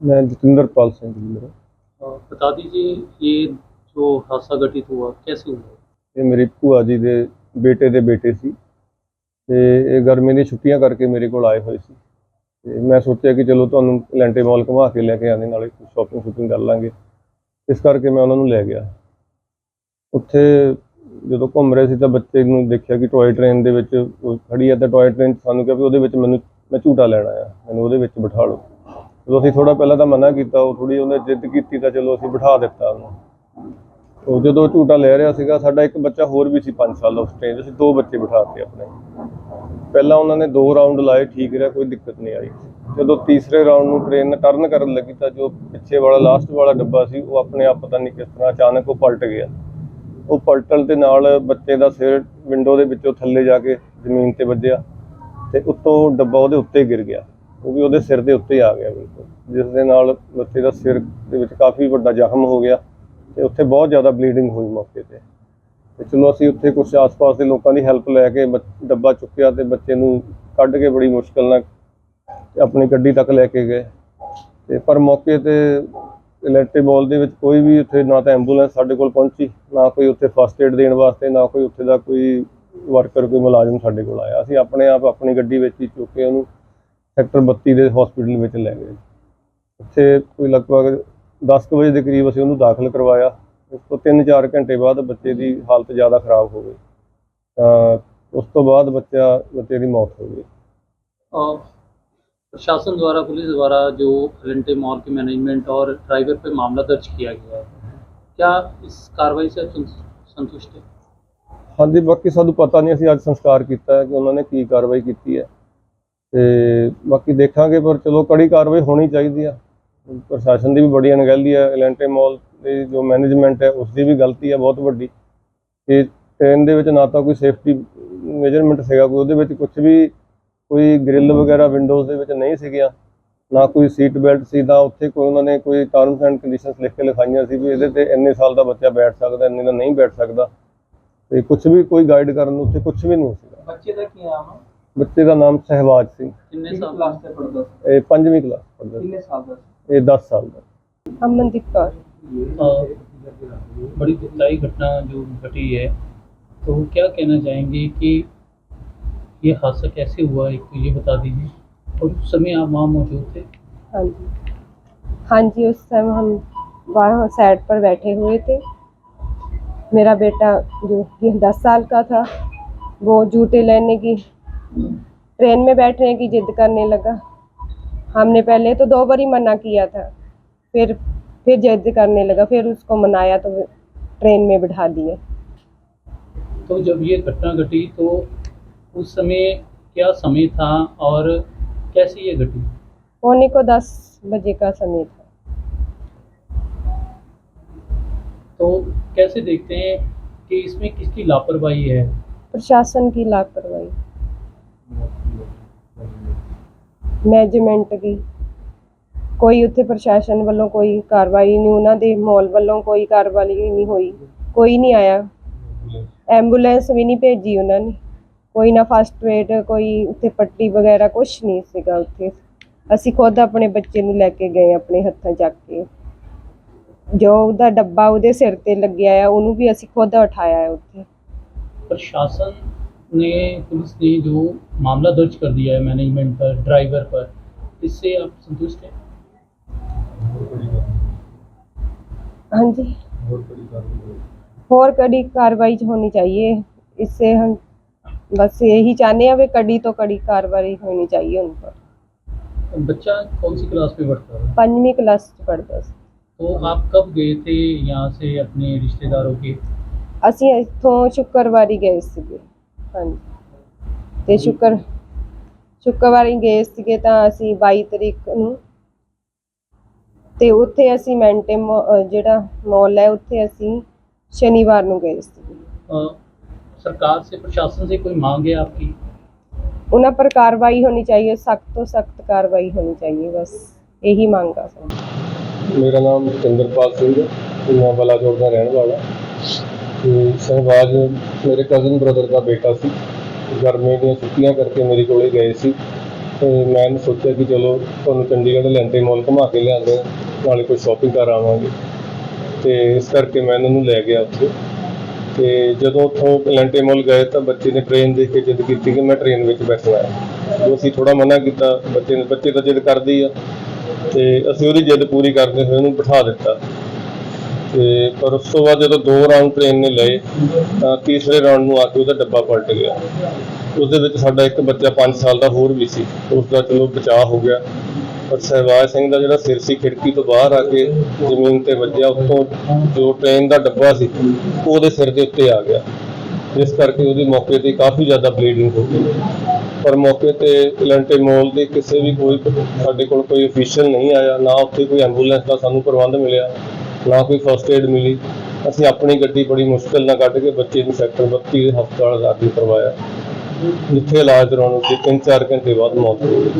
मैं जतिंदरपाल सिंह जी मेरा अ, बता दीजिए ये जो हादसा घटित हुआ कैसे हुआ ਇਹ ਮੇਰੀ ਭੂਆ ਜੀ ਦੇ ਬੇਟੇ ਦੇ ਬੇਟੇ ਸੀ ਤੇ ਇਹ ਗਰਮੀ ਦੀ ਛੁੱਟੀਆਂ ਕਰਕੇ ਮੇਰੇ ਕੋਲ ਆਏ ਹੋਏ ਸੀ ਤੇ ਮੈਂ ਸੋਚਿਆ ਕਿ ਚਲੋ ਤੁਹਾਨੂੰ ਲੈਂਟੇ ਮਾਲ ਘੁਮਾ ਕੇ ਲੈ ਕੇ ਆਣੇ ਨਾਲੇ ਸ਼ਾਪਿੰਗ ਸ਼ੂਪਿੰਗ ਕਰ ਲਾਂਗੇ ਇਸ ਕਰਕੇ ਮੈਂ ਉਹਨਾਂ ਨੂੰ ਲੈ ਗਿਆ ਉੱਥੇ ਜਦੋਂ ਘੁੰਮ ਰਹੇ ਸੀ ਤਾਂ ਬੱਚੇ ਨੂੰ ਦੇਖਿਆ ਕਿ ਟੌਏ ਟ੍ਰੇਨ ਦੇ ਵਿੱਚ ਉਹ ਖੜੀ ਹੈ ਤਾਂ ਟੌਏ ਟ੍ਰੇਨ ਸਾਨੂੰ ਕਿਹਾ ਵੀ ਉਹਦੇ ਵਿੱਚ ਮੈਨੂੰ ਮੈਂ ਝੂਟਾ ਲੈਣਾ ਆ ਮੈਨੂੰ ਉਹਦੇ ਵਿੱਚ ਬਿਠਾ ਲਓ ਜਦੋਂ ਅਸੀਂ ਥੋੜਾ ਪਹਿਲਾਂ ਤਾਂ ਮਨਾ ਕੀਤਾ, ਉਹ ਥੋੜੀ ਉਹਨੇ ਜਿੱਦ ਕੀਤੀ ਤਾਂ ਚਲੋ ਅਸੀਂ ਬਿਠਾ ਦਿੱਤਾ ਉਹਨੂੰ। ਉਹ ਜਦੋਂ ਝੂਟਾ ਲੈ ਰਿਹਾ ਸੀਗਾ, ਸਾਡਾ ਇੱਕ ਬੱਚਾ ਹੋਰ ਵੀ ਸੀ 5 ਸਾਲ ਦਾ ਉਸ ਟ੍ਰੇਨ 'ਚ ਅਸੀਂ ਦੋ ਬੱਚੇ ਬਿਠਾਤੇ ਆਪਣੇ। ਪਹਿਲਾਂ ਉਹਨਾਂ ਨੇ ਦੋ ਰਾਉਂਡ ਲਾਏ, ਠੀਕ ਰਿਹਾ, ਕੋਈ ਦਿੱਕਤ ਨਹੀਂ ਆਈ। ਜਦੋਂ ਤੀਸਰੇ ਰਾਉਂਡ ਨੂੰ ਟ੍ਰੇਨ ਟਰਨ ਕਰਨ ਲੱਗੀ ਤਾਂ ਜੋ ਪਿੱਛੇ ਵਾਲਾ ਲਾਸਟ ਵਾਲਾ ਡੱਬਾ ਸੀ, ਉਹ ਆਪਣੇ ਆਪ ਪਤਾ ਨਹੀਂ ਕਿਸ ਤਰ੍ਹਾਂ ਅਚਾਨਕ ਉਹ ਪਲਟ ਗਿਆ। ਉਹ ਪਲਟਣ ਦੇ ਨਾਲ ਬੱਚੇ ਦਾ ਸਿਰ ਵਿੰਡੋ ਦੇ ਵਿੱਚੋਂ ਥੱਲੇ ਜਾ ਕੇ ਜ਼ਮੀਨ ਤੇ ਵੱਜਿਆ ਤੇ ਉੱਤੋਂ ਡੱਬਾ ਉਹਦੇ ਉੱਤੇ ਗਿਰ ਗਿਆ। ਉਹ ਵੀ ਉਹਦੇ ਸਿਰ ਦੇ ਉੱਤੇ ਆ ਗਿਆ ਬਿਲਕੁਲ। ਜਿਸ ਦੇ ਨਾਲ ਬੱਚੇ ਦਾ ਸਿਰ ਦੇ ਵਿੱਚ ਕਾਫੀ ਵੱਡਾ ਜ਼ਖਮ ਹੋ ਗਿਆ ਤੇ ਉੱਥੇ ਬਹੁਤ ਜ਼ਿਆਦਾ ਬਲੀਡਿੰਗ ਹੋਈ ਮੌਕੇ ਤੇ। ਤੇ ਚਲੋ ਅਸੀਂ ਉੱਥੇ ਕੁਝ ਆਸ-ਪਾਸ ਦੇ ਲੋਕਾਂ ਦੀ ਹੈਲਪ ਲੈ ਕੇ ਬੱਚ- ਡੱਬਾ ਚੁੱਕਿਆ ਤੇ ਬੱਚੇ ਨੂੰ ਕੱਢ ਕੇ ਬੜੀ ਮੁਸ਼ਕਲ ਨਾਲ ਤੇ ਆਪਣੀ ਗੱਡੀ ਤੱਕ ਲੈ ਕੇ ਗਏ। ਤੇ ਪਰ ਮੌਕੇ ਤੇ ਇਲੈਕਟ੍ਰਿਕ ਬਾਲ ਦੇ ਵਿੱਚ ਕੋਈ ਵੀ ਉੱਥੇ ਨਾ ਤਾਂ ਐਂਬੂਲੈਂਸ ਸਾਡੇ ਕੋਲ ਪਹੁੰਚੀ, ਨਾ ਕੋਈ ਉੱਥੇ ਫਸਟ ਏਡ ਦੇਣ ਵਾਸਤੇ, ਨਾ ਕੋਈ ਉੱਥੇ ਦਾ ਕੋਈ ਵਰਕਰ ਕੋਈ ਮੁਲਾਜ਼ਮ ਸਾਡੇ ਕੋਲ ਆਇਆ। ਅਸੀਂ ਆਪਣੇ ਆਪ ਆਪਣੀ ਗੱਡੀ ਵਿੱਚ ਹੀ ਚੁੱਕ ਕੇ ਉਹਨੂੰ ਸੈਕਟਰ 32 ਦੇ ਹਸਪੀਟਲ ਵਿੱਚ ਲੈ ਗਏ ਉੱਥੇ ਕੋਈ ਲਗਭਗ 10 ਕੁ ਵਜੇ ਦੇ ਕਰੀਬ ਅਸੀਂ ਉਹਨੂੰ ਦਾਖਲ ਕਰਵਾਇਆ ਉਸ ਤੋਂ 3-4 ਘੰਟੇ ਬਾਅਦ ਬੱਚੇ ਦੀ ਹਾਲਤ ਜ਼ਿਆਦਾ ਖਰਾਬ ਹੋ ਗਈ ਤਾਂ ਉਸ ਤੋਂ ਬਾਅਦ ਬੱਚਾ ਬੱਚੇ ਦੀ ਮੌਤ ਹੋ ਗਈ अ, प्रशासन द्वारा पुलिस द्वारा जो एलेंटे मॉल के मैनेजमेंट और ड्राइवर पे मामला दर्ज किया गया है क्या इस कार्रवाई से आप संतु- संतुष्ट है ਹਾਂਜੀ ਬਾਕੀ ਸਾਨੂੰ ਪਤਾ ਨਹੀਂ ਅਸੀਂ ਅੱਜ ਸੰਸਕਾਰ ਕੀਤਾ ਹੈ ਕਿ ਉਹਨਾਂ ਨੇ ਕੀ ਕਾਰਵਾਈ ਕੀਤੀ ਹੈ ਤੇ ਬਾਕੀ ਦੇਖਾਂਗੇ, ਪਰ ਚਲੋ ਕੜੀ ਕਾਰਵਾਈ ਹੋਣੀ ਚਾਹੀਦੀ ਆ। ਪ੍ਰਸ਼ਾਸਨ ਦੀ ਵੀ ਬੜੀ ਅਣਗਹਿਲੀ ਆ ਐਲੈਂਟੇ ਮਾਲ ਦੀ ਜੋ ਮੈਨੇਜਮੈਂਟ ਹੈ, ਉਸ ਦੀ ਵੀ ਗਲਤੀ ਆ ਬਹੁਤ ਵੱਡੀ। ਕਿ ਟ੍ਰੇਨ ਦੇ ਵਿੱਚ ਨਾ ਤਾਂ ਕੋਈ ਸੇਫਟੀ ਮੇਜਰਮੈਂਟ ਸੀਗਾ, ਕੋਈ ਉਹਦੇ ਵਿੱਚ ਕੁਝ ਵੀ ਕੋਈ ਗ੍ਰਿਲ ਵਗੈਰਾ ਵਿੰਡੋਜ਼ ਦੇ ਵਿੱਚ ਨਹੀਂ ਸੀਗੀਆਂ। ਨਾ ਕੋਈ ਸੀਟ ਬੈਲਟ ਸੀ ਤਾਂ ਉੱਥੇ ਕੋਈ ਉਹਨਾਂ ਨੇ ਕੋਈ ਟਰਮਸ ਐਂਡ ਕੰਡੀਸ਼ਨਸ ਲਿਖ ਕੇ ਲਿਖਾਈਆਂ ਸੀ ਵੀ ਇਹਦੇ ਤੇ ਇੰਨੇ ਸਾਲ ਦਾ ਬੱਚਾ ਬੈਠ ਸਕਦਾ, ਇੰਨੇ ਦਾ ਨਹੀਂ ਬੈਠ ਸਕਦਾ। ਤੇ ਕੁਝ ਵੀ ਕੋਈ ਗਾਈਡ ਕਰਨ ਨੂੰ ਉੱਥੇ ਕੁਝ ਵੀ ਨਹੀਂ ਸੀਗਾ। ਬੱਚੇ ਦਾ ਕੀ ਨਾਮ ਆ? ਬੱਚੇ ਦਾ ਨਾਮ ਸਹਿਵਾਜ ਸਿੰਘ कितने साल से पढ़ता ਇਹ ਪੰਜਵੀਂ ਕਲਾਸ ਪੜ੍ਹਦਾ ਸੀ। साल का ਇਹ 10 ਸਾਲ ਦਾ ਅਮਨਦੀਪ ਕੌਰ बड़ी दुखदाई घटना जो घटी है तो क्या कहना चाहेंगे कि ये हादसा कैसे हुआ एक तो ये बता दीजिए और उस समय आप वहाँ मौजूद थे हाँ जी हाँ जी उस टाइम हम वहाँ साइड पर बैठे हुए थे मेरा बेटा जो कि दस साल का था वो जूते लेने की ट्रेन में बैठने की जिद करने लगा। हमने पहले तो दो बार ही मना किया था फिर फिर जिद करने लगा फिर उसको मनाया तो ट्रेन में बिठा दिया तो जब ये घटना घटी तो उस समय क्या समय था और कैसे ये घटी? पौने को दस बजे का समय था। तो कैसे देखते हैं कि इसमें किसकी लापरवाही है? प्रशासन की लापरवाही। ਮੈਨੇਜਮੈਂਟ ਦੀ। ਕੋਈ ਉੱਥੇ ਪ੍ਰਸ਼ਾਸਨ ਵੱਲੋਂ ਕੋਈ ਕਾਰਵਾਈ ਨਹੀਂ, ਉਹਨਾਂ ਦੇ ਮੌਲ ਵੱਲੋਂ ਕੋਈ ਕਾਰਵਾਈ ਨਹੀਂ ਹੋਈ। ਕੋਈ ਨਹੀਂ ਆਇਆ। ਐਂਬੂਲੈਂਸ ਵੀ ਨਹੀਂ ਭੇਜੀ ਉਹਨਾਂ ਨੇ। ਕੋਈ ਨਾ ਫਸਟ ਏਡ ਕੋਈ ਉੱਥੇ ਪੱਟੀ ਵਗੈਰਾ ਕੁਝ ਨਹੀਂ ਸੀਗਾ ਉੱਥੇ। ਅਸੀਂ ਖੁਦ ਆਪਣੇ ਬੱਚੇ ਨੂੰ ਲੈ ਕੇ ਗਏ ਆਪਣੇ ਹੱਥਾਂ ਚੱਕ ਕੇ। ਜੋ ਉਹਦਾ ਡੱਬਾ ਉਹਦੇ ਸਿਰ ਤੇ ਲੱਗਿਆ ਆ, ਉਹਨੂੰ ਵੀ ਅਸੀਂ ਖੁਦ ਉਠਾਇਆ ਉੱਥੇ। ਪ੍ਰਸ਼ਾਸਨ ने पुलिस ने जो मामला दर्ज कर दिया है मैनेजमेंट पर ड्राइवर पर इससे आप संतुष्ट हैं ਹਾਂਜੀ और कड़ी कार्रवाई होनी चाहिए इससे हम बस यही चाहते हैं वे कड़ी तो कड़ी कार्रवाई होनी चाहिए उन पर बच्चा कौन सी क्लास में पढ़ता है पंजवीं क्लास च पढ़ता ਸੀ तो आप कब गए थे यहाँ से अपने रिश्तेदारों के ਅਸੀਂ ਇੱਥੋਂ ਸ਼ੁੱਕਰਵਾਰੀ ਗਏ ਸੀਗੇ ਹਾਂਜੀ ਤੇ ਸ਼ੁੱਕਰ ਸ਼ੁੱਕਰਵਾਰੀ ਗਏ ਸੀਗੇ ਤਾਂ ਅਸੀਂ 22 ਤਰੀਕ ਨੂੰ ਤੇ ਉੱਥੇ ਅਸੀਂ ਮੈਂਟੇ ਮਾ- ਅਹ ਜਿਹੜਾ ਮਾਲ ਹੈ ਉੱਥੇ ਅਸੀਂ ਸ਼ਨੀਵਾਰ ਨੂੰ ਗਏ ਸੀਗੇ अ, सरकार से प्रशासन से कोई मांग है आपकी ਉਹਨਾਂ ਪਰ ਕਾਰਵਾਈ ਹੋਣੀ ਚਾਹੀਏ ਸਖਤ ਤੋਂ ਸਖਤ ਕਾਰਵਾਈ ਹੋਣੀ ਚਾਹੀਏ ਬਸ ਇਹੀ ਮੰਗ ਆ ਸਾਡੀ ਮੇਰਾ ਨਾਮ ਜਤਿੰਦਰਪਾਲ ਸਿੰਘ ਹੈ ਤੇ ਮੈਂ ਬਲਾਚੌਰ ਦਾ ਰਹਿਣ ਵਾਲਾ ਤੇ ਸਹਿਬਾਜ ਮੇਰੇ ਕਜ਼ਨ ਬ੍ਰਦਰ ਦਾ ਬੇਟਾ ਸੀ। ਗਰਮੀ ਦੀਆਂ ਛੁੱਟੀਆਂ ਕਰਕੇ ਮੇਰੇ ਕੋਲੇ ਗਏ ਸੀ। ਤੇ ਮੈਂ ਸੋਚਿਆ ਕਿ ਚਲੋ ਤੁਹਾਨੂੰ ਚੰਡੀਗੜ੍ਹ ਲੈਂਟੇ ਮਾਲ ਘੁਮਾ ਕੇ ਲਿਆਉਂਦੇ ਹਾਂ, ਨਾਲੇ ਕੋਈ ਸ਼ਾਪਿੰਗ ਕਰ ਆਵਾਂਗੇ। ਤੇ ਇਸ ਕਰਕੇ ਮੈਂ ਇਹਨਾਂ ਨੂੰ ਲੈ ਗਿਆ ਉੱਥੇ। ਤੇ ਜਦੋਂ ਉੱਥੋਂ ਲੈਂਟੇ ਮਾਲ ਗਏ ਤਾਂ ਬੱਚੇ ਨੇ ਟ੍ਰੇਨ ਦੇਖ ਕੇ ਜਿੱਦ ਕੀਤੀ ਕਿ ਮੈਂ ਟ੍ਰੇਨ ਵਿੱਚ ਬੈਠਣਾ ਹੈ। ਜਦੋਂ ਅਸੀਂ ਥੋੜਾ ਮਨਾ ਕੀਤਾ ਬੱਚੇ ਨੇ ਬੱਚੇ ਤਾਂ ਜਿੱਦ ਕਰਦੀ ਆ। ਤੇ ਅਸੀਂ ਉਹਦੀ ਜਿੱਦ ਪੂਰੀ ਕਰਦੇ ਹੋਏ ਉਹਨੂੰ ਬਿਠਾ ਦਿੱਤਾ। ਤੇ ਪਰ ਉਸ ਤੋਂ ਬਾਅਦ ਜਦੋਂ ਦੋ ਰਾਊਂਡ ਟ੍ਰੇਨ ਨੇ ਲਏ, ਤਾਂ ਤੀਸਰੇ ਰਾਊਂਡ ਨੂੰ ਆ ਕੇ ਉਹਦਾ ਡੱਬਾ ਪਲਟ ਗਿਆ। ਉਸ ਦੇ ਵਿੱਚ ਸਾਡਾ ਇੱਕ ਬੱਚਾ 5 ਸਾਲ ਦਾ ਹੋਰ ਵੀ ਸੀ। ਉਸ ਦਾ ਚਲੋ ਬਚਾਅ ਹੋ ਗਿਆ। ਪਰ ਸਹਿਬਾਜ ਸਿੰਘ ਦਾ ਜਿਹੜਾ ਸਿਰ ਸੀ, ਖਿੜਕੀ ਤੋਂ ਬਾਹਰ ਆ ਕੇ ਜ਼ਮੀਨ ਤੇ ਵੱਜਿਆ। ਉੱਤੋਂ ਜੋ ਟ੍ਰੇਨ ਦਾ ਡੱਬਾ ਸੀ, ਉਹਦੇ ਸਿਰ ਦੇ ਉੱਤੇ ਆ ਗਿਆ। ਜਿਸ ਕਰਕੇ ਉਹਦੀ ਮੌਕੇ ਤੇ ਕਾਫੀ ਜ਼ਿਆਦਾ ਬਲੀਡਿੰਗ ਹੋ ਗਈ। ਪਰ ਮੌਕੇ ਤੇ ਇਲੈਂਟੇ ਮੋਲ ਦੇ ਕਿਸੇ ਵੀ ਕੋਈ ਸਾਡੇ ਕੋਲ ਕੋਈ ਅਫੀਸ਼ੀਅਲ ਨਹੀਂ ਆਇਆ। ਨਾ ਉੱਥੇ ਕੋਈ ਐਂਬੂਲੈਂਸ ਦਾ ਸਾਨੂੰ ਪ੍ਰਬੰਧ ਮਿਲਿਆ। ਨਾ ਕੋਈ ਫਸਟ ਏਡ ਮਿਲੀ। ਅਸੀਂ ਆਪਣੀ ਗੱਡੀ ਬੜੀ ਮੁਸ਼ਕਲ ਨਾਲ ਕੱਢ ਕੇ ਬੱਚੇ ਨੂੰ ਸੈਕਟਰ 32 ਦੇ ਹਸਪਤਾਲ ਦਾਖਲ ਕਰਵਾਇਆ। ਜਿੱਥੇ ਇਲਾਜ ਕਰਾਉਣ ਉੱਤੇ 3-4 ਘੰਟੇ ਬਾਅਦ ਮੌਤ ਹੋ ਗਈ।